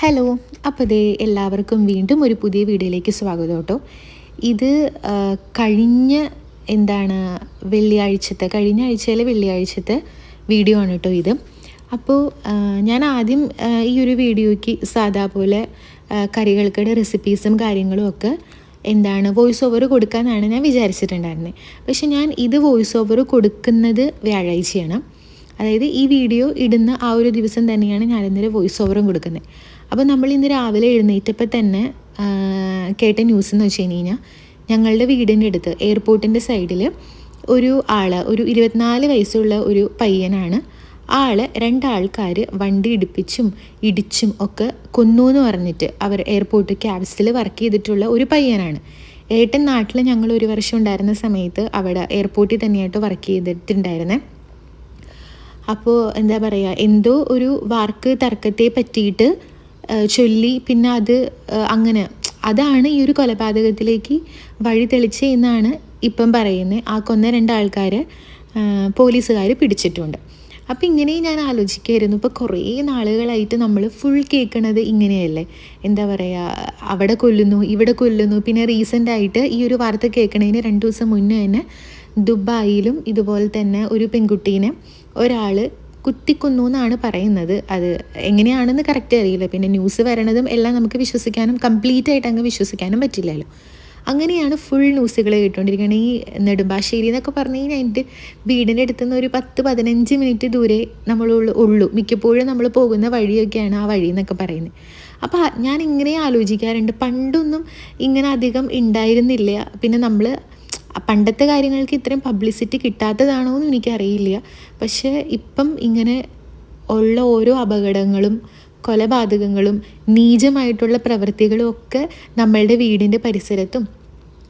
Hello അപ്പോൾ ദേ എല്ലാവർക്കും വീണ്ടും ഒരു പുതിയ വീഡിയോയിലേക്ക് സ്വാഗതം കേട്ടോ. ഇത് കഴിഞ്ഞ എന്താണ് വെള്ളിയാഴ്ചത്തെ കഴിഞ്ഞ ആഴ്ചയിലെ വെള്ളിയാഴ്ചത്തെ വീഡിയോ ആണ് കേട്ടോ ഇത്. അപ്പോൾ ഞാൻ ആദ്യം ഈ ഒരു വീഡിയോയ്ക്ക് സാധാ പോലെ കറികൾക്കിടെ റെസിപ്പീസും കാര്യങ്ങളും ഒക്കെ എന്താണ് വോയിസ് ഓവർ കൊടുക്കാമെന്നാണ് ഞാൻ വിചാരിച്ചിട്ടുണ്ടായിരുന്നത് പക്ഷേ ഞാൻ ഇത് വോയിസ് ഓവർ കൊടുക്കുന്നത് വ്യാഴാഴ്ചയാണ്. അതായത് ഈ വീഡിയോ ഇടുന്ന ആ ഒരു ദിവസം തന്നെയാണ് ഞാൻ ഇന്നലെ വോയിസ് ഓവറും കൊടുക്കുന്നത് അപ്പോൾ നമ്മൾ ഇന്ന് രാവിലെ എഴുന്നേറ്റപ്പോൾ തന്നെ കേട്ട ന്യൂസ് എന്ന് വെച്ച് കഴിഞ്ഞ് കഴിഞ്ഞാൽ ഞങ്ങളുടെ വീടിന്റെ അടുത്ത് എയർപോർട്ടിന്റെ സൈഡിൽ ഒരു ആൾ ഒരു ഇരുപത്തിനാല് വയസ്സുള്ള ഒരു പയ്യനാണ്. ആൾ രണ്ടാൾക്കാർ വണ്ടി ഇടിപ്പിച്ചും ഇടിച്ചും ഒക്കെ കൊന്നു എന്ന് പറഞ്ഞിട്ട് അവർ എയർപോർട്ട് ക്യാബ്സിൽ വർക്ക് ചെയ്തിട്ടുള്ള ഒരു പയ്യനാണ്. ഏട്ടൻ നാട്ടിൽ ഞങ്ങൾ ഒരു വർഷം ഉണ്ടായിരുന്ന സമയത്ത് അവിടെ എയർപോർട്ടിൽ തന്നെയായിട്ട് വർക്ക് ചെയ്തിട്ടുണ്ടായിരുന്നേ. അപ്പോൾ എന്താ പറയുക എന്തോ ഒരു വാർക്ക് തർക്കത്തെ പറ്റിയിട്ട് ചൊല്ലി പിന്നെ അത് അങ്ങനെ. അതാണ് ഈ ഒരു കൊലപാതകത്തിലേക്ക് വഴി തെളിച്ച് എന്നാണ് ഇപ്പം പറയുന്നത്. ആ കൊന്ന രണ്ടാൾക്കാരെ പോലീസുകാർ പിടിച്ചിട്ടുണ്ട്. അപ്പോൾ ഇങ്ങനെ ഞാൻ ആലോചിക്കുമായിരുന്നു ഇപ്പോൾ കുറേ നാളുകളായിട്ട് നമ്മൾ ഫുൾ കേൾക്കണത് ഇങ്ങനെയല്ലേ? എന്താ പറയുക അവിടെ കൊല്ലുന്നു ഇവിടെ കൊല്ലുന്നു. പിന്നെ റീസെന്റ് ആയിട്ട് ഈ ഒരു വാർത്ത കേൾക്കണതിന് രണ്ട് ദിവസം മുന്നേ തന്നെ ദുബായിലും ഇതുപോലെ തന്നെ ഒരു പെൺകുട്ടീനെ ഒരാൾ കുത്തിക്കൊന്നു എന്നാണ് പറയുന്നത്. അത് എങ്ങനെയാണെന്ന് കറക്റ്റ് അറിയില്ല. പിന്നെ ന്യൂസ് വരണതും എല്ലാം നമുക്ക് വിശ്വസിക്കാനും കംപ്ലീറ്റ് ആയിട്ട് അങ്ങ് വിശ്വസിക്കാനും പറ്റില്ലല്ലോ. അങ്ങനെയാണ് ഫുൾ ന്യൂസുകൾ കേട്ടുകൊണ്ടിരിക്കുന്നത് ഈ നെടുമ്പാശ്ശേരി എന്നൊക്കെ പറഞ്ഞു കഴിഞ്ഞാൽ എന്റെ വീടിന്റെ അടുത്ത് നിന്ന് ഒരു പത്ത് പതിനഞ്ച് മിനിറ്റ് ദൂരെ നമ്മൾ ഉള്ളൂ മിക്കപ്പോഴും നമ്മൾ പോകുന്ന വഴിയൊക്കെയാണ് ആ വഴി എന്നൊക്കെ പറയുന്നത്. അപ്പോൾ ഞാൻ ഇങ്ങനെ ആലോചിക്കാറുണ്ട്. പണ്ടൊന്നും ഇങ്ങനെ അധികം ഉണ്ടായിരുന്നില്ല. പിന്നെ നമ്മൾ പണ്ടത്തെ കാര്യങ്ങൾക്ക് ഇത്രയും പബ്ലിസിറ്റി കിട്ടാത്തതാണോ എന്ന് എനിക്കറിയില്ല. പക്ഷേ ഇപ്പം ഇങ്ങനെ ഉള്ള ഓരോ അപകടങ്ങളും കൊലപാതകങ്ങളും നീചമായിട്ടുള്ള പ്രവൃത്തികളും ഒക്കെ നമ്മളുടെ വീടിന്റെ പരിസരത്തും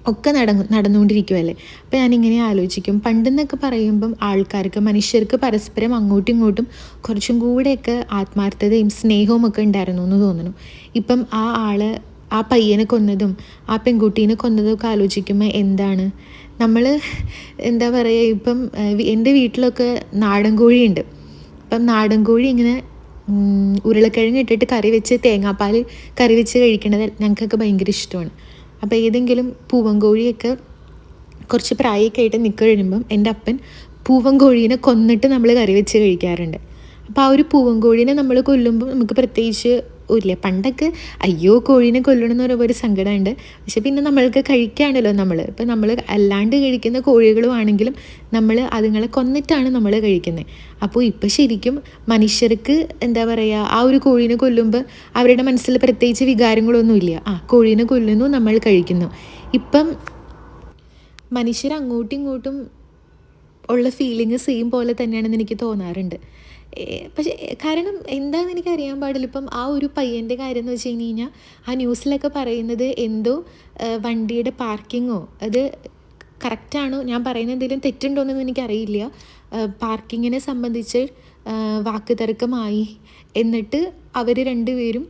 ഒക്കെ നടന്നു നടന്നുകൊണ്ടിരിക്കുമല്ലേ അപ്പോൾ ഞാനിങ്ങനെ ആലോചിക്കും. പണ്ടെന്നൊക്കെ പറയുമ്പം ആൾക്കാർക്ക് മനുഷ്യർക്ക് പരസ്പരം അങ്ങോട്ടും ഇങ്ങോട്ടും കുറച്ചും കൂടെയൊക്കെ ആത്മാർത്ഥതയും സ്നേഹവും ഒക്കെ ഉണ്ടായിരുന്നു എന്ന് തോന്നുന്നു. ഇപ്പം ആ ആൾ ആ പയ്യനെ കൊന്നതും ആ പെൺകുട്ടീനെ കൊന്നതും ഒക്കെ ആലോചിക്കുമ്പോൾ എന്താണ്? നമ്മൾ എന്താ പറയുക ഇപ്പം എന്റെ വീട്ടിലൊക്കെ നാടൻ കോഴിയുണ്ട്. അപ്പം നാടൻ കോഴി ഇങ്ങനെ ഉരുളക്കിഴങ്ങ് ഇട്ടിട്ട് കറി വെച്ച് തേങ്ങാപ്പാൽ കറി വെച്ച് കഴിക്കുന്നത് ഞങ്ങൾക്കൊക്കെ ഭയങ്കര ഇഷ്ടമാണ്. അപ്പോൾ ഏതെങ്കിലും പൂവൻ കോഴിയൊക്കെ കുറച്ച് പ്രായമൊക്കെ ആയിട്ട് നിൽക്ക കഴിയുമ്പം എന്റെ അപ്പൻ പൂവൻ കോഴീനെ കൊന്നിട്ട് നമ്മൾ കറി വെച്ച് കഴിക്കാറുണ്ട്. അപ്പോൾ ആ ഒരു പൂവൻ കോഴീനെ നമ്മൾ കൊല്ലുമ്പോൾ നമുക്ക് പ്രത്യേകിച്ച് ഇല്ല? പണ്ടൊക്കെ അയ്യോ കോഴീനെ കൊല്ലണം എന്ന് പറയുമ്പോൾ ഒരു സങ്കടമുണ്ട്. പക്ഷെ പിന്നെ നമ്മൾക്ക് കഴിക്കുകയാണല്ലോ നമ്മൾ ഇപ്പം നമ്മൾ അല്ലാണ്ട് കഴിക്കുന്ന കോഴികളും ആണെങ്കിലും നമ്മൾ അതുങ്ങളെ കൊന്നിട്ടാണ് നമ്മൾ കഴിക്കുന്നത് അപ്പോൾ ഇപ്പം ശരിക്കും മനുഷ്യർക്ക് എന്താ പറയുക ആ ഒരു കോഴീനെ കൊല്ലുമ്പോൾ അവരുടെ മനസ്സിൽ പ്രത്യേകിച്ച് വികാരങ്ങളൊന്നുമില്ല ആ കോഴീനെ കൊല്ലുന്നു നമ്മൾ കഴിക്കുന്നു. ഇപ്പം മനുഷ്യർ അങ്ങോട്ടും ഇങ്ങോട്ടും ഉള്ള ഫീലിംഗ് സെയിം പോലെ തന്നെയാണെന്ന് എനിക്ക് തോന്നാറുണ്ട്. പക്ഷേ കാരണം എന്താണെന്ന് എനിക്ക് അറിയാൻ പാടില്ല. ഇപ്പം ആ ഒരു പയ്യന്റെ കാര്യം എന്ന് വെച്ച് കഴിഞ്ഞ് കഴിഞ്ഞാൽ ആ ന്യൂസിലൊക്കെ പറയുന്നത് എന്തോ വണ്ടിയുടെ പാർക്കിങ്ങോ അത് കറക്റ്റാണോ? ഞാൻ പറയുന്ന എന്തെങ്കിലും തെറ്റുണ്ടോ എന്നൊന്നും എനിക്കറിയില്ല പാർക്കിങ്ങിനെ സംബന്ധിച്ച് വാക്ക് തർക്കമായി എന്നിട്ട് അവർ രണ്ടുപേരും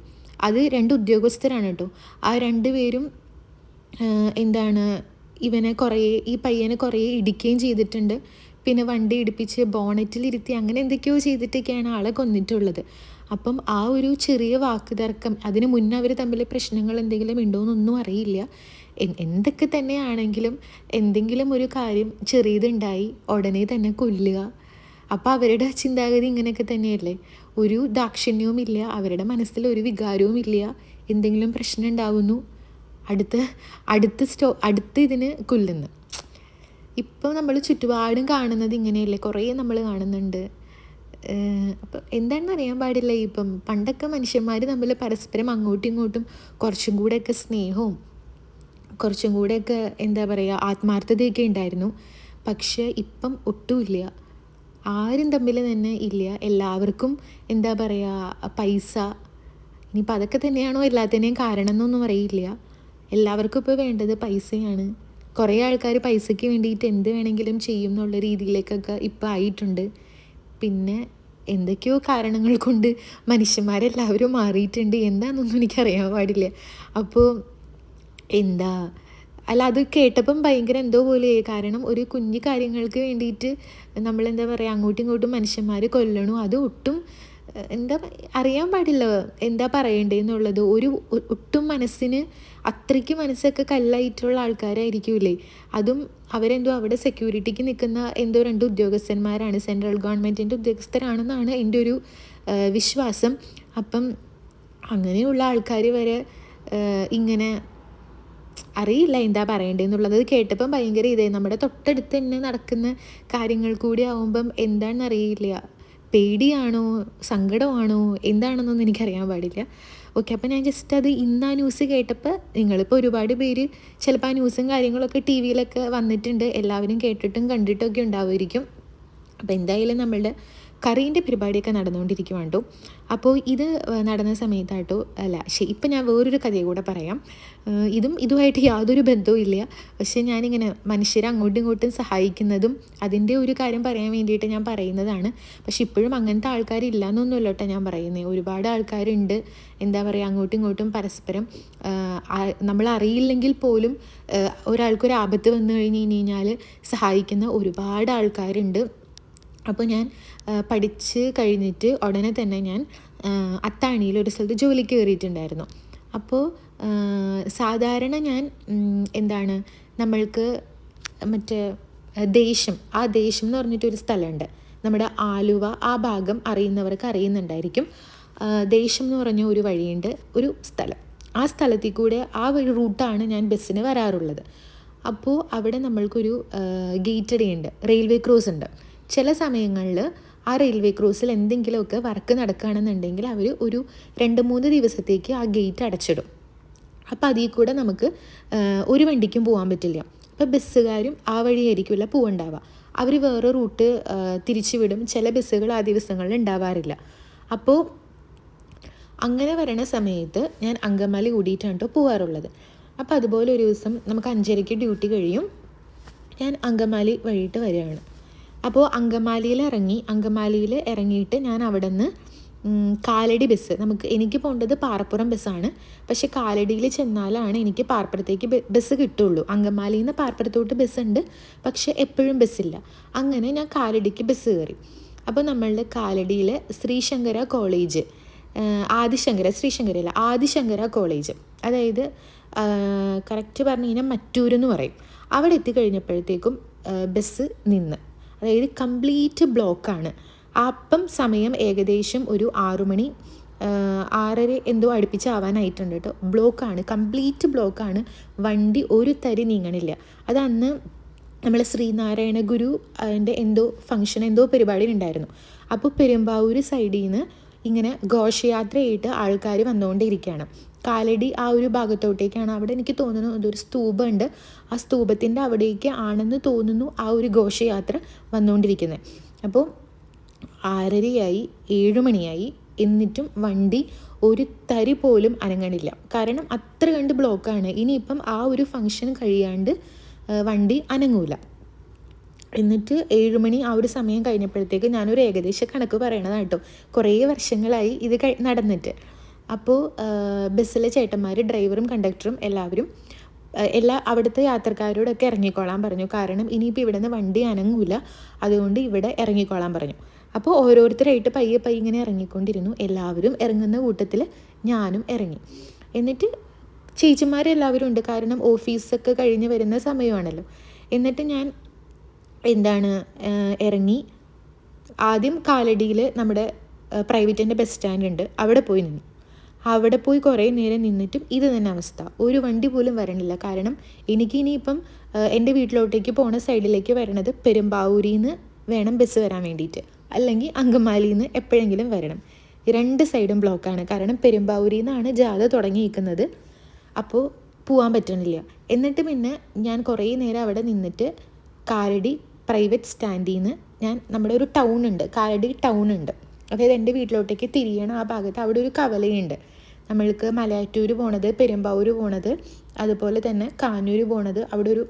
അത് രണ്ട് ഉദ്യോഗസ്ഥരാണ് കേട്ടോ. ആ രണ്ടുപേരും എന്താണ് ഇവനെ കുറേ ഈ പയ്യനെ കുറേ ഇടിക്കുകയും ചെയ്തിട്ടുണ്ട്. പിന്നെ വണ്ടി ഇടിപ്പിച്ച് ബോണറ്റിലിരുത്തി അങ്ങനെ എന്തൊക്കെയോ ചെയ്തിട്ടൊക്കെയാണ് ആളെ കൊന്നിട്ടുള്ളത്. അപ്പം ആ ഒരു ചെറിയ വാക്ക് തർക്കം അതിന് മുന്നേ അവർ തമ്മിൽ പ്രശ്നങ്ങൾ എന്തെങ്കിലും ഉണ്ടോ എന്നൊന്നും അറിയില്ല എന്തൊക്കെ തന്നെയാണെങ്കിലും എന്തെങ്കിലും ഒരു കാര്യം ചെറിയതുണ്ടായി ഉടനെ തന്നെ കൊല്ലുക. അപ്പോൾ അവരുടെ ചിന്താഗതി ഇങ്ങനെയൊക്കെ തന്നെയല്ലേ? ഒരു ദാക്ഷിണ്യവും ഇല്ല അവരുടെ മനസ്സിൽ ഒരു വികാരവും ഇല്ല എന്തെങ്കിലും പ്രശ്നം ഉണ്ടാവുന്നു അടുത്ത അടുത്ത സ്റ്റോ അടുത്ത ഇതിന് കൊല്ലുന്നു. ഇപ്പോൾ നമ്മൾ ചുറ്റുപാടും കാണുന്നത് ഇങ്ങനെയല്ലേ? കുറേ നമ്മൾ കാണുന്നുണ്ട്. അപ്പം എന്താണെന്ന് അറിയാൻ പാടില്ല. ഇപ്പം പണ്ടൊക്കെ മനുഷ്യന്മാർ തമ്മിൽ പരസ്പരം അങ്ങോട്ടും ഇങ്ങോട്ടും കുറച്ചും കൂടെയൊക്കെ സ്നേഹവും കുറച്ചും കൂടെയൊക്കെ എന്താ പറയുക ആത്മാർത്ഥതയൊക്കെ ഉണ്ടായിരുന്നു. പക്ഷേ ഇപ്പം ഒട്ടുമില്ല ആരും തമ്മിൽ തന്നെ ഇല്ല. എല്ലാവർക്കും എന്താ പറയുക പൈസ. ഇനിയിപ്പോൾ അതൊക്കെ തന്നെയാണോ എല്ലാത്തിനെയും കാരണം എന്നൊന്നും അറിയില്ല. എല്ലാവർക്കും ഇപ്പോൾ വേണ്ടത് പൈസയാണ്. കുറേ ആൾക്കാർ പൈസയ്ക്ക് വേണ്ടിയിട്ട് എന്ത് വേണമെങ്കിലും ചെയ്യും എന്നുള്ള രീതിയിലേക്കൊക്കെ ഇപ്പോൾ ആയിട്ടുണ്ട്. പിന്നെ എന്തൊക്കെയോ കാരണങ്ങൾ കൊണ്ട് മനുഷ്യന്മാരെല്ലാവരും മാറിയിട്ടുണ്ട് എന്താണെന്നൊന്നും എനിക്കറിയാൻ പാടില്ല. അപ്പോൾ എന്താ അല്ല അത് കേട്ടപ്പം ഭയങ്കര എന്തോ പോലെയായി. കാരണം ഒരു കുഞ്ഞു കാര്യങ്ങൾക്ക് വേണ്ടിയിട്ട് നമ്മളെന്താ പറയുക അങ്ങോട്ടും ഇങ്ങോട്ടും മനുഷ്യന്മാർ കൊല്ലണു. അത് ഒട്ടും എന്താ അറിയാൻ പാടില്ല. എന്താ പറയേണ്ടതെന്നുള്ളത് ഒരു ഒട്ടും മനസ്സിന് അത്രയ്ക്ക് മനസ്സൊക്കെ കല്ലായിട്ടുള്ള ആൾക്കാരായിരിക്കൂലേ. അതും അവരെന്തോ അവിടെ സെക്യൂരിറ്റിക്ക് നിൽക്കുന്ന എന്തോ രണ്ട് ഉദ്യോഗസ്ഥന്മാരാണ്. സെൻട്രൽ ഗവൺമെന്റിന്റെ ഉദ്യോഗസ്ഥരാണെന്നാണ് എന്റെ ഒരു വിശ്വാസം. അപ്പം അങ്ങനെയുള്ള ആൾക്കാർ വരെ ഇങ്ങനെ അറിയില്ല എന്താ പറയേണ്ടതെന്നുള്ളത് കേട്ടപ്പം ഭയങ്കര ഇതായി. നമ്മുടെ തൊട്ടടുത്ത് തന്നെ നടക്കുന്ന കാര്യങ്ങൾ കൂടി ആവുമ്പം എന്താണെന്ന് അറിയില്ല പേടിയാണോ? സങ്കടമാണോ? എന്താണെന്നൊന്നും എനിക്കറിയാൻ പാടില്ല. ഓക്കെ അപ്പോൾ ഞാൻ ജസ്റ്റ് അത് ഇന്ന് ആ ന്യൂസ് കേട്ടപ്പോൾ നിങ്ങളിപ്പോൾ ഒരുപാട് പേര് ചിലപ്പോൾ ആ ന്യൂസും കാര്യങ്ങളൊക്കെ ടി വിയിലൊക്കെ വന്നിട്ടുണ്ട്. എല്ലാവരും കേട്ടിട്ടും കണ്ടിട്ടൊക്കെ ഉണ്ടാവുമായിരിക്കും. അപ്പോൾ എന്തായാലും നമ്മളുടെ കറീന്റെ പരിപാടിയൊക്കെ നടന്നുകൊണ്ടിരിക്കുവാണ് കേട്ടോ അപ്പോൾ ഇത് നടന്ന സമയത്താട്ടോ അല്ല ശരി ഇപ്പം ഞാൻ വേറൊരു കഥയും കൂടെ പറയാം. ഇതും ഇതുമായിട്ട് യാതൊരു ബന്ധവും ഇല്ല. പക്ഷേ ഞാനിങ്ങനെ മനുഷ്യരെ അങ്ങോട്ടും ഇങ്ങോട്ടും സഹായിക്കുന്നതും അതിന്റെ ഒരു കാര്യം പറയാൻ വേണ്ടിയിട്ട് ഞാൻ പറയുന്നതാണ്. പക്ഷെ ഇപ്പോഴും അങ്ങനത്തെ ആൾക്കാരില്ല എന്നൊന്നുമല്ല കേട്ടോ ഞാൻ പറയുന്നത് ഒരുപാട് ആൾക്കാരുണ്ട്. എന്താ പറയുക അങ്ങോട്ടും ഇങ്ങോട്ടും പരസ്പരം നമ്മൾ അറിയില്ലെങ്കിൽ പോലും ഒരാൾക്കൊരു ആപത്ത് വന്നു കഴിഞ്ഞ് കഴിഞ്ഞാൽ സഹായിക്കുന്ന ഒരുപാട് ആൾക്കാരുണ്ട്. അപ്പോൾ ഞാൻ പഠിച്ച് കഴിഞ്ഞിട്ട് ഉടനെ തന്നെ ഞാൻ അത്താണിയിൽ ഒരു സ്ഥലത്ത് ജോലിക്ക് കയറിയിട്ടുണ്ടായിരുന്നു. അപ്പോൾ സാധാരണ ഞാൻ എന്താണ് നമ്മൾക്ക് മറ്റേ ദേഷ്യം ദേശം ആ ദേശം എന്ന് പറഞ്ഞിട്ടൊരു സ്ഥലമുണ്ട്. നമ്മുടെ ആലുവ ആ ഭാഗം അറിയുന്നവർക്ക് അറിയുന്നുണ്ടായിരിക്കും. ദേഷ്യം എന്ന് പറഞ്ഞ ഒരു വഴിയുണ്ട് ഒരു സ്ഥലം. ആ സ്ഥലത്തിൽ കൂടെ ആ ഒരു റൂട്ടാണ് ഞാൻ ബസ്സിന് വരാറുള്ളത്. അപ്പോൾ അവിടെ നമ്മൾക്കൊരു ഗേറ്റഡ് ഉണ്ട് റെയിൽവേ ക്രോസ് ഉണ്ട്. ചില സമയങ്ങളിൽ ആ റെയിൽവേ ക്രൂസിൽ എന്തെങ്കിലുമൊക്കെ വർക്ക് നടക്കുകയാണെന്നുണ്ടെങ്കിൽ അവർ ഒരു രണ്ട് മൂന്ന് ദിവസത്തേക്ക് ആ ഗേറ്റ് അടച്ചിടും. അപ്പോൾ അതിൽ കൂടെ നമുക്ക് ഒരു വണ്ടിക്കും പോകാൻ പറ്റില്ല. അപ്പോൾ ബസ്സുകാരും ആ വഴിയായിരിക്കില്ല പോവുണ്ടാവുക. അവർ വേറെ റൂട്ട് തിരിച്ചു വിടും ചില ബസ്സുകൾ ആ ദിവസങ്ങളിൽ ഉണ്ടാവാറില്ല. അപ്പോൾ അങ്ങനെ വരണ സമയത്ത് ഞാൻ അങ്കമാലി കൂടിയിട്ടാണ് കേട്ടോ പോവാറുള്ളത്. അപ്പോൾ അതുപോലെ ഒരു ദിവസം നമുക്ക് അഞ്ചരയ്ക്ക് ഡ്യൂട്ടി കഴിയും. ഞാൻ അങ്കമാലി വഴിയിട്ട് വരികയാണ്. അപ്പോൾ അങ്കമാലിയിൽ ഇറങ്ങി അങ്കമാലിയിൽ ഇറങ്ങിയിട്ട് ഞാൻ അവിടെ നിന്ന് കാലടി ബസ് നമുക്ക് എനിക്ക് പോകേണ്ടത് പാറപ്പുറം ബസ്സാണ് പക്ഷേ കാലടിയിൽ ചെന്നാലാണ് എനിക്ക് പാർപ്പുറത്തേക്ക് ബസ് കിട്ടുള്ളൂ. അങ്കമാലിയിൽ നിന്ന് പാർപ്പുറത്തോട്ട് ഉണ്ട്. പക്ഷേ എപ്പോഴും ബസ്സില്ല അങ്ങനെ ഞാൻ കാലടിക്ക് ബസ് കയറി. അപ്പോൾ നമ്മളുടെ കാലടിയിൽ ശ്രീശങ്കര കോളേജ് ആദിശങ്കര ശ്രീശങ്കരല്ല ആദിശങ്കര കോളേജ് അതായത് കറക്റ്റ് പറഞ്ഞു കഴിഞ്ഞാൽ മറ്റൂരെന്ന് പറയും. അവിടെ എത്തിക്കഴിഞ്ഞപ്പോഴത്തേക്കും ബസ് നിന്ന്. അതായത് കംപ്ലീറ്റ് ബ്ലോക്കാണ്. അപ്പം സമയം ഏകദേശം ഒരു ആറുമണി ആറര എന്തോ അടുപ്പിച്ചാവാനായിട്ടുണ്ട് കേട്ടോ. ബ്ലോക്കാണ് കംപ്ലീറ്റ് ബ്ലോക്കാണ്. വണ്ടി ഒരു തരി നീങ്ങണില്ല. അത് അന്ന് നമ്മൾ ശ്രീനാരായണ ഗുരു അതിന്റെ എന്തോ ഫങ്ഷൻ എന്തോ പരിപാടി ഉണ്ടായിരുന്നു അപ്പോൾ പെരുമ്പാവൂർ സൈഡിൽ നിന്ന് ഇങ്ങനെ ഘോഷയാത്രയായിട്ട് ആൾക്കാർ വന്നുകൊണ്ടിരിക്കുകയാണ്. കാലടി ആ ഒരു ഭാഗത്തോട്ടേക്കാണ്. അവിടെ എനിക്ക് തോന്നുന്നു അതൊരു സ്തൂപമുണ്ട്. ആ സ്തൂപത്തിന്റെ അവിടേക്ക് ആണെന്ന് തോന്നുന്നു ആ ഒരു ഘോഷയാത്ര വന്നുകൊണ്ടിരിക്കുന്നത്. അപ്പോൾ ആറരയായി ഏഴുമണിയായി എന്നിട്ടും വണ്ടി ഒരു തരി പോലും അനങ്ങണില്ല. കാരണം അത്ര കണ്ട് ബ്ലോക്കാണ്. ഇനിയിപ്പം ആ ഒരു ഫങ്ഷൻ കഴിയാണ്ട് വണ്ടി അനങ്ങൂല. എന്നിട്ട് ഏഴുമണി ആ ഒരു സമയം കഴിഞ്ഞപ്പോഴത്തേക്ക് ഞാനൊരു ഏകദേശ കണക്ക് പറയണതാണ് കേട്ടോ. കുറേ വർഷങ്ങളായി ഇത് നടന്നിട്ട്. അപ്പോൾ ബസ്സിലെ ചേട്ടന്മാർ ഡ്രൈവറും കണ്ടക്ടറും എല്ലാവരും എല്ലാ അവിടുത്തെ യാത്രക്കാരോടൊക്കെ ഇറങ്ങിക്കോളാൻ പറഞ്ഞു. കാരണം ഇനിയിപ്പോൾ ഇവിടെ നിന്ന് വണ്ടി അനങ്ങൂല. അതുകൊണ്ട് ഇവിടെ ഇറങ്ങിക്കോളാൻ പറഞ്ഞു. അപ്പോൾ ഓരോരുത്തരായിട്ട് പയ്യെ പയ്യെ ഇങ്ങനെ ഇറങ്ങിക്കൊണ്ടിരുന്നു. എല്ലാവരും ഇറങ്ങുന്ന കൂട്ടത്തിൽ ഞാനും ഇറങ്ങി. എന്നിട്ട് ചേച്ചിമാരെല്ലാവരും ഉണ്ട്. കാരണം ഓഫീസൊക്കെ കഴിഞ്ഞ് വരുന്ന സമയമാണല്ലോ. എന്നിട്ട് ഞാൻ എന്താണ് ഇറങ്ങി. ആദ്യം കാലടിയിൽ നമ്മുടെ പ്രൈവറ്റിന്റെ ബസ് സ്റ്റാൻഡ് ഉണ്ട് അവിടെ പോയി നിന്നു. അവിടെ പോയി കുറേ നേരം നിന്നിട്ടും ഇത് തന്നെ അവസ്ഥ. ഒരു വണ്ടി പോലും വരണില്ല. കാരണം എനിക്ക് ഇനിയിപ്പം എന്റെ വീട്ടിലോട്ടേക്ക് പോണ സൈഡിലേക്ക് വരണത് പെരുമ്പാവൂരിൽ നിന്ന് വേണം ബസ് വരാൻ വേണ്ടിയിട്ട് അല്ലെങ്കിൽ അങ്കമാലിയിൽ നിന്ന് എപ്പോഴെങ്കിലും വരണം. രണ്ട് സൈഡും ബ്ലോക്കാണ്. കാരണം പെരുമ്പാവൂരിൽ നിന്നാണ് ജാഥ തുടങ്ങിയിരിക്കുന്നത്. അപ്പോൾ പോകാൻ പറ്റണില്ല. എന്നിട്ട് പിന്നെ ഞാൻ കുറേ നേരം അവിടെ നിന്നിട്ട് കാലടി പ്രൈവറ്റ് സ്റ്റാൻഡിൽ നിന്ന് ഞാൻ നമ്മുടെ ഒരു ടൗൺ ഉണ്ട്. കാലടി ടൗൺ ഉണ്ട്. അതായത് എന്റെ വീട്ടിലോട്ടേക്ക് തിരിയണം ആ ഭാഗത്ത് അവിടെ ഒരു കവലയുണ്ട്. നമ്മൾക്ക് മലയാറ്റൂർ പോണത് പെരുമ്പാവൂർ പോണത് അതുപോലെ തന്നെ കാനൂർ പോണത് അവിടെ ഒരു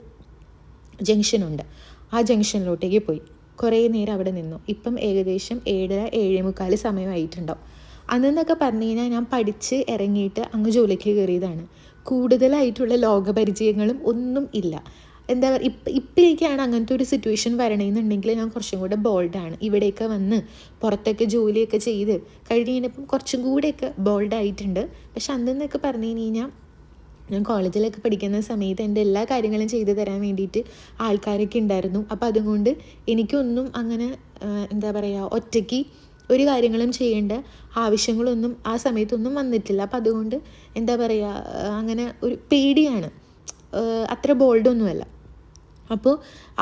ജംഗ്ഷനുണ്ട് ആ ജംഗ്ഷനിലോട്ടേക്ക് പോയി. കുറേ നേരം അവിടെ നിന്നു. ഇപ്പം ഏകദേശം ഏഴര ഏഴേ മുക്കാൽ സമയമായിട്ടുണ്ടാവും അന്നെന്നൊക്കെ പറഞ്ഞു കഴിഞ്ഞാൽ ഞാൻ പഠിച്ച് ഇറങ്ങിയിട്ട് അങ്ങ് ജോലിക്ക് കയറിയതാണ്. കൂടുതലായിട്ടുള്ള ലോകപരിചയങ്ങളും ഒന്നും ഇല്ല. എന്താ പറയുക ഇപ്പം ഇപ്പോഴേക്കാണ് അങ്ങനത്തെ ഒരു സിറ്റുവേഷൻ വരണമെന്നുണ്ടെങ്കിൽ ഞാൻ കുറച്ചും കൂടെ ബോൾഡാണ് ഇവിടെയൊക്കെ വന്ന് പുറത്തൊക്കെ ജോലിയൊക്കെ ചെയ്ത് കഴിഞ്ഞ് കഴിഞ്ഞപ്പം കുറച്ചും കൂടെയൊക്കെ ബോൾഡായിട്ടുണ്ട് പക്ഷെ അന്നെന്നൊക്കെ പറഞ്ഞു കഴിഞ്ഞാൽ ഞാൻ കോളേജിലൊക്കെ പഠിക്കുന്ന സമയത്ത് എന്റെ എല്ലാ കാര്യങ്ങളും ചെയ്തു തരാൻ വേണ്ടിയിട്ട് ആൾക്കാരൊക്കെ ഉണ്ടായിരുന്നു. അപ്പോൾ അതുകൊണ്ട് എനിക്കൊന്നും അങ്ങനെ എന്താ പറയുക ഒറ്റയ്ക്ക് ഒരു കാര്യങ്ങളും ചെയ്യേണ്ട ആവശ്യങ്ങളൊന്നും ആ സമയത്തൊന്നും വന്നിട്ടില്ല. അപ്പം അതുകൊണ്ട് എന്താ പറയുക അങ്ങനെ ഒരു പേടിയാണ്. അത്ര ബോൾഡൊന്നുമല്ല അപ്പോൾ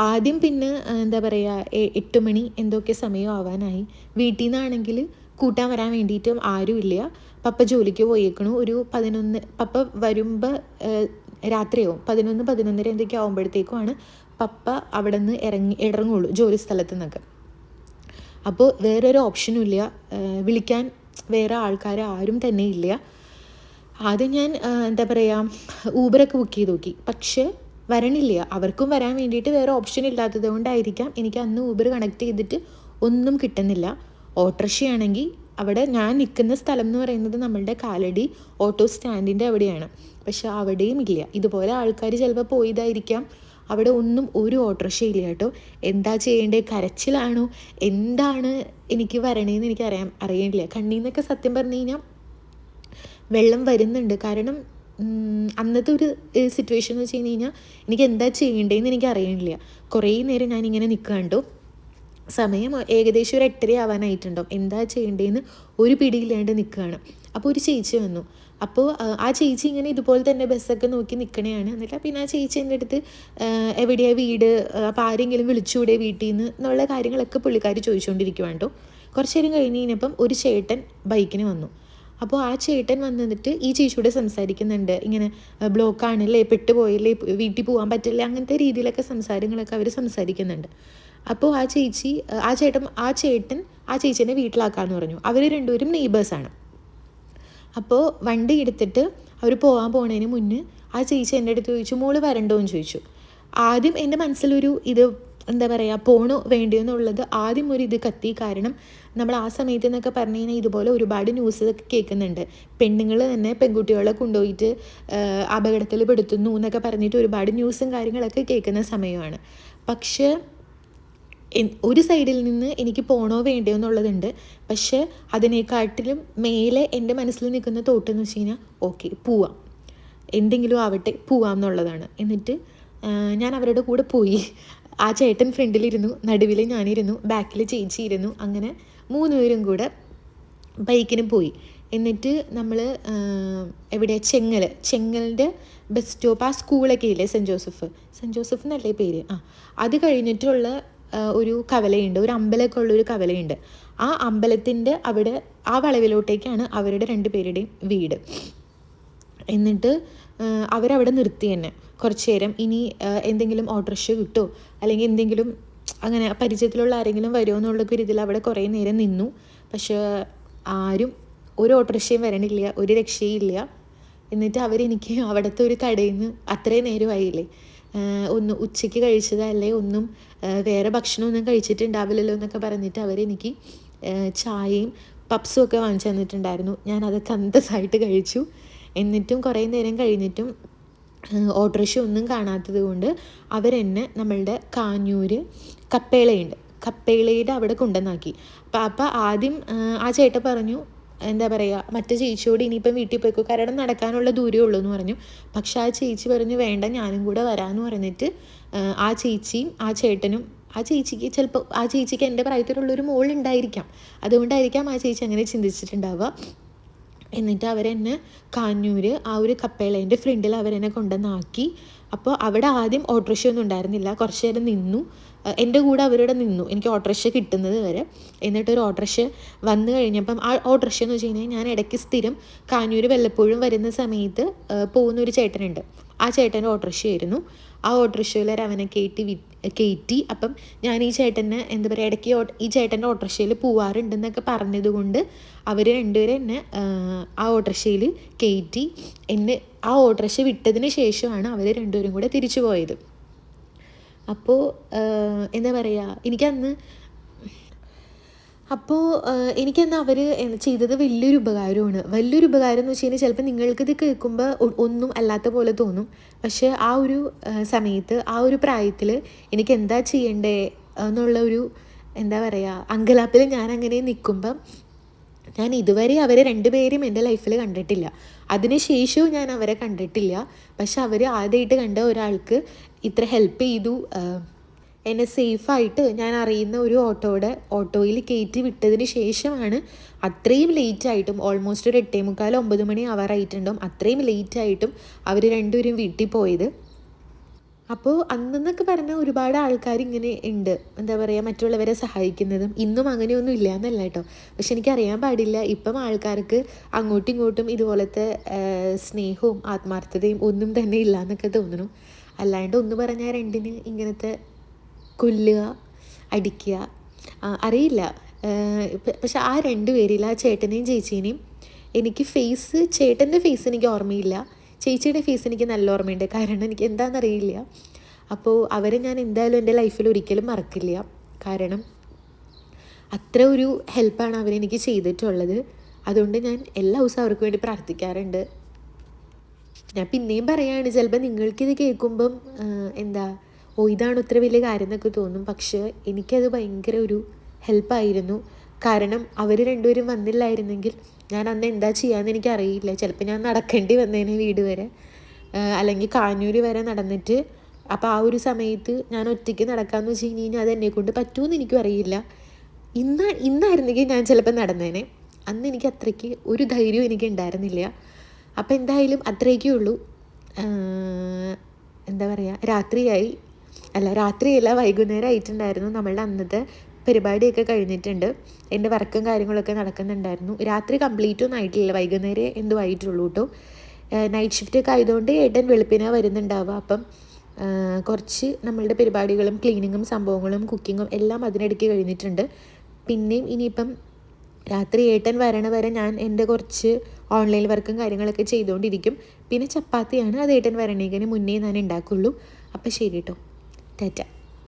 ആദ്യം പിന്നെ എന്താ പറയുക എട്ട് മണി എന്തൊക്കെ സമയം ആവാനായി. വീട്ടിൽ നിന്നാണെങ്കിൽ കൂട്ടാൻ വരാൻ വേണ്ടിയിട്ടും ആരുമില്ല പപ്പ ജോലിക്ക് പോയേക്കണു. ഒരു പതിനൊന്ന് പപ്പ വരുമ്പോൾ രാത്രിയാവും. പതിനൊന്ന് പതിനൊന്നര എന്തൊക്കെ ആകുമ്പോഴത്തേക്കുമാണ് പപ്പ അവിടെ നിന്ന് ഇറങ്ങി ഇറങ്ങുള്ളൂ ജോലി സ്ഥലത്ത് നിന്നൊക്കെ. അപ്പോൾ വേറൊരു ഓപ്ഷനും ഇല്ല. വിളിക്കാൻ വേറെ ആൾക്കാർ ആരും തന്നെ ഇല്ല. ആദ്യം ഞാൻ എന്താ പറയുക ഊബറൊക്കെ ബുക്ക് ചെയ്ത് നോക്കി. പക്ഷേ വരണില്ല. അവർക്കും വരാൻ വേണ്ടിയിട്ട് വേറെ ഓപ്ഷൻ ഇല്ലാത്തത് കൊണ്ടായിരിക്കാം എനിക്ക് അന്ന് ഊബർ കണക്ട് ചെയ്തിട്ട് ഒന്നും കിട്ടുന്നില്ല. ഓട്ടോറിക്ഷയാണെങ്കിൽ അവിടെ ഞാൻ നിൽക്കുന്ന സ്ഥലം എന്ന് പറയുന്നത് നമ്മളുടെ കാലടി ഓട്ടോ സ്റ്റാൻഡിന്റെ അവിടെയാണ്. പക്ഷെ അവിടെയും ഇല്ല. ഇതുപോലെ ആൾക്കാർ ചിലപ്പോൾ പോയതായിരിക്കാം. അവിടെ ഒന്നും ഒരു ഓട്ടോറിക്ഷയില്ല കേട്ടോ. എന്താ ചെയ്യേണ്ടത് കരച്ചിലാണോ? എന്താണ് എനിക്ക് വരണേന്ന് എനിക്ക് അറിയാം അറിയണില്ല കണ്ണീന്നൊക്കെ സത്യം പറഞ്ഞു കഴിഞ്ഞാൽ വെള്ളം വരുന്നുണ്ട്. കാരണം അന്നത്തെ ഒരു സിറ്റുവേഷൻ എന്ന് വെച്ച് കഴിഞ്ഞ് കഴിഞ്ഞാൽ എനിക്ക് എന്താ ചെയ്യേണ്ടതെന്ന് എനിക്ക് അറിയണില്ല. കുറേ നേരം ഞാനിങ്ങനെ നിൽക്കാണ്ടു സമയം ഏകദേശം ഒരു എട്ടര ആവാനായിട്ടുണ്ടാവും. എന്താ ചെയ്യേണ്ടതെന്ന് ഒരു പിടിയില്ലാണ്ട് നിൽക്കുകയാണ് അപ്പോൾ ഒരു ചേച്ചി വന്നു. അപ്പോൾ ആ ചേച്ചി ഇങ്ങനെ ഇതുപോലെ തന്നെ ബസ്സൊക്കെ നോക്കി നിൽക്കണയാണ് എന്നിട്ട് പിന്നെ ആ ചേച്ചി എന്റെ അടുത്ത് എവിടെയാണ് വീട് അപ്പോൾ ആരെങ്കിലും വിളിച്ചുകൂടെ വീട്ടിൽ നിന്ന് എന്നുള്ള കാര്യങ്ങളൊക്കെ പുള്ളിക്കാർ ചോദിച്ചുകൊണ്ടിരിക്കുവാണ്ടോ കുറച്ച് നേരം കഴിഞ്ഞ് കഴിഞ്ഞപ്പം ഒരു ചേട്ടൻ ബൈക്കിന് വന്നു. അപ്പോൾ ആ ചേട്ടൻ വന്നിട്ട് ഈ ചേച്ചിയോട് സംസാരിക്കുന്നുണ്ട്. ഇങ്ങനെ ബ്ലോക്കാണല്ലേ പെട്ടുപോയല്ലേ വീട്ടിൽ പോകാൻ പറ്റില്ല? അങ്ങനത്തെ രീതിയിലൊക്കെ സംസാരങ്ങളൊക്കെ അവർ സംസാരിക്കുന്നുണ്ട്. അപ്പോൾ ആ ചേച്ചി ആ ചേട്ടൻ ആ ചേട്ടൻ ആ ചേച്ചീനെ വീട്ടിലാക്കാന്ന് പറഞ്ഞു. അവർ രണ്ടുപേരും നെയ്ബേഴ്സാണ്. അപ്പോൾ വണ്ടി എടുത്തിട്ട് അവർ പോകാൻ പോണതിന് മുന്നേ ആ ചേച്ചി എന്റെ അടുത്ത് ചോദിച്ചു മോൾ വരണ്ടോ എന്ന് ചോദിച്ചു. ആദ്യം എന്റെ മനസ്സിലൊരു ഇത് എന്താ പറയുക പോണോ വേണ്ടിയോ എന്നുള്ളത് ആദ്യം ഒരു ഇത് കത്തി. കാരണം നമ്മൾ ആ സമയത്ത് എന്നൊക്കെ പറഞ്ഞു കഴിഞ്ഞാൽ ഇതുപോലെ ഒരുപാട് ന്യൂസ് കേൾക്കുന്നുണ്ട്. പെണ്ണുങ്ങൾ തന്നെ പെൺകുട്ടികളെ കൊണ്ടുപോയിട്ട് അപകടത്തിൽ പെടുത്തുന്നു എന്നൊക്കെ പറഞ്ഞിട്ട് ഒരുപാട് ന്യൂസും കാര്യങ്ങളൊക്കെ കേൾക്കുന്ന സമയമാണ്. പക്ഷേ ഒരു സൈഡിൽ നിന്ന് എനിക്ക് പോണോ വേണ്ടയോ എന്നുള്ളതുണ്ട്. പക്ഷേ അതിനേക്കാട്ടിലും മേലെ എന്റെ മനസ്സിൽ നിൽക്കുന്ന തോട്ടെന്ന് വെച്ച് കഴിഞ്ഞാൽ ഓക്കെ പോവാം. എന്തെങ്കിലും ആവട്ടെ പോവാം എന്നുള്ളതാണ്. എന്നിട്ട് ഞാൻ അവരുടെ കൂടെ പോയി. ആ ചേട്ടൻ ഫ്രണ്ടിലിരുന്നു നടുവിൽ ഞാനിരുന്നു ബാക്കിൽ ചേച്ചി ഇരുന്നു അങ്ങനെ മൂന്ന് പേരും കൂടെ ബൈക്കിന് പോയി. എന്നിട്ട് നമ്മൾ എവിടെ ചെങ്ങൽ ചെങ്ങലിന്റെ ബസ് സ്റ്റോപ്പ് ആ സ്കൂളൊക്കെ ഇല്ലേ? Saint Joseph. സെന്റ് ജോസഫ് എന്നല്ലേ പേര്? ആ അത് കഴിഞ്ഞിട്ടുള്ള ഒരു കവലയുണ്ട്. ഒരു അമ്പലമൊക്കെ ഉള്ള ഒരു കവലയുണ്ട്. ആ അമ്പലത്തിന്റെ അവിടെ ആ വളവിലോട്ടേക്കാണ് അവരുടെ രണ്ട് പേരുടെയും വീട്. എന്നിട്ട് അവരവിടെ നിർത്തി തന്നെ. കുറച്ച് നേരം ഇനി എന്തെങ്കിലും ഓട്ടോറിക്ഷ കിട്ടുമോ അല്ലെങ്കിൽ എന്തെങ്കിലും അങ്ങനെ പരിചയത്തിലുള്ള ആരെങ്കിലും വരുമോ എന്നുള്ള ഒരു ഇതിൽ അവിടെ കുറേ നേരം നിന്നു. പക്ഷേ ആരും ഒരു ഓട്ടോറിക്ഷയും വരണില്ല ഒരു രക്ഷയില്ല. എന്നിട്ട് അവരെനിക്ക് അവിടുത്തെ ഒരു കടയിൽ നിന്ന് അത്രയും നേരമായില്ലേ? ഒന്ന് ഉച്ചയ്ക്ക് കഴിച്ചതല്ലേ ഒന്നും വേറെ ഭക്ഷണമൊന്നും കഴിച്ചിട്ടുണ്ടാവില്ലല്ലോ എന്നൊക്കെ പറഞ്ഞിട്ട് അവരെനിക്ക് ചായയും പപ്സും ഒക്കെ വാങ്ങിച്ചു തന്നിട്ടുണ്ടായിരുന്നു. ഞാൻ അതൊക്കെ അന്തസ്സായിട്ട് കഴിച്ചു. എന്നിട്ടും കുറേ നേരം കഴിഞ്ഞിട്ടും ഓട്ടോറിക്ഷ ഒന്നും കാണാത്തത് കൊണ്ട് അവരെന്നെ നമ്മളുടെ കാഞ്ഞൂര് കപ്പേളയുണ്ട്. കപ്പേളയുടെ അവിടെ കൊണ്ടുവന്നാക്കി. അപ്പം അപ്പം ആദ്യം ആ ചേട്ട പറഞ്ഞു എന്താ പറയുക മറ്റേ ചേച്ചിയോട് ഇനിയിപ്പം വീട്ടിൽ പോയിക്കോ കാരണം നടക്കാനുള്ള ദൂരമേ ഉള്ളൂ എന്ന് പറഞ്ഞു. പക്ഷെ ആ ചേച്ചി പറഞ്ഞു വേണ്ട ഞാനും കൂടെ വരാമെന്ന് പറഞ്ഞിട്ട് ആ ചേച്ചിയും ആ ചേട്ടനും ആ ചേച്ചിക്ക് ചിലപ്പോൾ ആ ചേച്ചിക്ക് എന്റെ പ്രായത്തിലുള്ളൊരു മോളുണ്ടായിരിക്കാം. അതുകൊണ്ടായിരിക്കാം ആ ചേച്ചി അങ്ങനെ ചിന്തിച്ചിട്ടുണ്ടാവുക. എന്നിട്ട് അവരെന്നെ കാഞ്ഞൂർ ആ ഒരു കപ്പേളേന്റെ ഫ്രണ്ടിൽ അവരെന്നെ കൊണ്ടുവന്നാക്കി. അപ്പോൾ അവിടെ ആദ്യം ഓട്ടോറിക്ഷ ഒന്നും ഉണ്ടായിരുന്നില്ല. കുറച്ച് നേരം നിന്നു. എന്റെ കൂടെ അവരുടെ നിന്നു. എനിക്ക് ഓട്ടോറിക്ഷ കിട്ടുന്നത് വരെ. എന്നിട്ടൊരു ഓട്ടോറിക്ഷ വന്നു കഴിഞ്ഞപ്പം ആ ഓട്ടോറിക്ഷ എന്ന് വെച്ച് കഴിഞ്ഞാൽ ഞാൻ ഇടയ്ക്ക് സ്ഥിരം കാഞ്ഞൂർ വല്ലപ്പോഴും വരുന്ന സമയത്ത് പോകുന്ന ഒരു ചേട്ടനുണ്ട്. ആ ചേട്ടന്റെ ഓട്ടോറിക്ഷയായിരുന്നു. ആ ഓട്ടോറിക്ഷയിൽ അവനെ കയറ്റി വി കയറ്റി. അപ്പം ഞാൻ ഈ ചേട്ടനെ എന്താ പറയുക ഇടയ്ക്ക് ഈ ചേട്ടന്റെ ഓട്ടോറിക്ഷയിൽ പോവാറുണ്ടെന്നൊക്കെ പറഞ്ഞതുകൊണ്ട് അവർ രണ്ടുപേരും എന്നെ ആ ഓട്ടോറിക്ഷയിൽ കയറ്റി. എന്നെ ആ ഓട്ടോറിക്ഷ വിട്ടതിന് ശേഷമാണ് അവർ രണ്ടുപേരും കൂടെ തിരിച്ചു പോയത്. അപ്പോൾ എന്താ പറയുക എനിക്കന്ന് അപ്പോൾ എനിക്കെന്നാൽ അവർ ചെയ്തത് വലിയൊരു ഉപകാരമാണ്. വലിയൊരു ഉപകാരം എന്ന് വെച്ച് കഴിഞ്ഞാൽ ചിലപ്പോൾ നിങ്ങൾക്കിത് കേൾക്കുമ്പോൾ ഒന്നും അല്ലാത്ത പോലെ തോന്നും. പക്ഷേ ആ ഒരു സമയത്ത് ആ ഒരു പ്രായത്തിൽ എനിക്ക് എന്താ ചെയ്യണ്ടേ എന്നുള്ള ഒരു എന്താ പറയുക അങ്കലാപ്പിൽ ഞാൻ അങ്ങനെ നിൽക്കുമ്പം ഞാൻ ഇതുവരെ അവരെ രണ്ടുപേരും എന്റെ ലൈഫിൽ കണ്ടിട്ടില്ല. അതിനുശേഷവും ഞാൻ അവരെ കണ്ടിട്ടില്ല. പക്ഷെ അവർ ആദ്യമായിട്ട് കണ്ട ഒരാൾക്ക് ഇത്ര ഹെൽപ്പ് ചെയ്തു. എന്നെ സേഫായിട്ട് ഞാൻ അറിയുന്ന ഒരു ഓട്ടോയുടെ ഓട്ടോയിൽ കയറ്റി വിട്ടതിന് ശേഷമാണ് അത്രയും ലേറ്റ് ആയിട്ടും ഓൾമോസ്റ്റ് ഒരു എട്ടേ മുക്കാൽ ഒമ്പത് മണി ആവാറായിട്ടുണ്ടാവും അത്രയും ലേറ്റ് ആയിട്ടും അവർ രണ്ടുപേരും വീട്ടിൽ പോയത്. അപ്പോൾ അന്നെന്നൊക്കെ പറഞ്ഞാൽ ഒരുപാട് ആൾക്കാർ ഇങ്ങനെ ഉണ്ട് എന്താ പറയുക മറ്റുള്ളവരെ സഹായിക്കുന്നതും. ഇന്നും അങ്ങനെയൊന്നും ഇല്ല എന്നല്ല കേട്ടോ. പക്ഷെ എനിക്കറിയാൻ പാടില്ല ഇപ്പം ആൾക്കാർക്ക് അങ്ങോട്ടും ഇങ്ങോട്ടും ഇതുപോലത്തെ സ്നേഹവും ആത്മാർത്ഥതയും ഒന്നും തന്നെ ഇല്ല എന്നൊക്കെ തോന്നുന്നു അല്ലാണ്ട് ഒന്ന് പറഞ്ഞാൽ രണ്ടിന് ഇങ്ങനത്തെ കൊല്ലുക അടിക്കുക അറിയില്ല. പക്ഷെ ആ രണ്ട് പേരിൽ ആ ചേട്ടനെയും ചേച്ചീനെയും എനിക്ക് ഫേസ് ചേട്ടന്റെ ഫേസ് എനിക്ക് ഓർമ്മയില്ല. ചേച്ചിയുടെ ഫേസ് എനിക്ക് നല്ല ഓർമ്മയുണ്ട്. കാരണം എനിക്ക് എന്താണെന്നറിയില്ല അപ്പോൾ അവരെ ഞാൻ എന്തായാലും എന്റെ ലൈഫിൽ ഒരിക്കലും മറക്കില്ല. കാരണം അത്ര ഒരു ഹെൽപ്പാണ് അവരെനിക്ക് ചെയ്തിട്ടുള്ളത്. അതുകൊണ്ട് ഞാൻ എല്ലാ ദിവസവും അവർക്ക് വേണ്ടി പ്രാർത്ഥിക്കാറുണ്ട്. ഞാൻ പിന്നെയും പറയുകയാണ് ചിലപ്പോൾ നിങ്ങൾക്കിത് കേൾക്കുമ്പം എന്താ ഓ ഇതാണ് ഇത്ര വലിയ കാര്യം എന്നൊക്കെ തോന്നും. പക്ഷേ എനിക്കത് ഭയങ്കര ഒരു ഹെൽപ്പായിരുന്നു കാരണം അവർ രണ്ടുപേരും വന്നില്ലായിരുന്നെങ്കിൽ ഞാൻ അന്ന് എന്താ ചെയ്യാന്ന് എനിക്കറിയില്ല. ചിലപ്പോൾ ഞാൻ നടക്കേണ്ടി വന്നേനെ വീട് വരെ. അല്ലെങ്കിൽ കാഞ്ഞൂര് വരെ നടന്നിട്ട് അപ്പോൾ ആ ഒരു സമയത്ത് ഞാൻ ഒറ്റയ്ക്ക് നടക്കാമെന്ന് വെച്ച് കഴിഞ്ഞ് കഴിഞ്ഞാൽ അത് എന്നെ കൊണ്ട് പറ്റുമെന്ന് എനിക്കും അറിയില്ല. ഇന്ന് ഇന്നായിരുന്നെങ്കിൽ ഞാൻ ചിലപ്പോൾ നടന്നേനെ. അന്ന് എനിക്ക് അത്രയ്ക്ക് ഒരു ധൈര്യവും എനിക്ക് ഉണ്ടായിരുന്നില്ല. അപ്പോൾ എന്തായാലും അത്രയൊക്കെ ഉള്ളൂ. എന്താ പറയുക രാത്രിയായി. അല്ല രാത്രിയല്ല വൈകുന്നേരം ആയിട്ടുണ്ടായിരുന്നു നമ്മളുടെ അന്നത്തെ പരിപാടിയൊക്കെ കഴിഞ്ഞിട്ടുണ്ട്. എന്റെ വർക്കും കാര്യങ്ങളൊക്കെ നടക്കുന്നുണ്ടായിരുന്നു. രാത്രി കംപ്ലീറ്റ് ഒന്നും ആയിട്ടില്ല. വൈകുന്നേരം എന്തോ ആയിട്ടുള്ളൂ കേട്ടോ നൈറ്റ് ഷിഫ്റ്റ് ഒക്കെ ആയതുകൊണ്ട് ഏട്ടൻ വെളുപ്പിനെ വരുന്നുണ്ടാവുക. അപ്പം കുറച്ച് നമ്മളുടെ പരിപാടികളും ക്ലീനിങ്ങും സംഭവങ്ങളും കുക്കിങ്ങും എല്ലാം അതിനിടയ്ക്ക് കഴിഞ്ഞിട്ടുണ്ട്. പിന്നെയും ഇനിയിപ്പം രാത്രി ഏട്ടൻ വരണ വരെ ഞാൻ എന്റെ കുറച്ച് ഓൺലൈൻ വർക്കും കാര്യങ്ങളൊക്കെ ചെയ്തുകൊണ്ടിരിക്കും. പിന്നെ ചപ്പാത്തിയാണ് അത് ഏട്ടൻ വരണേക്കിന് മുന്നേ ഞാൻ ഉണ്ടാക്കുള്ളൂ അപ്പം ശരി കേട്ടോ ടാറ്റ.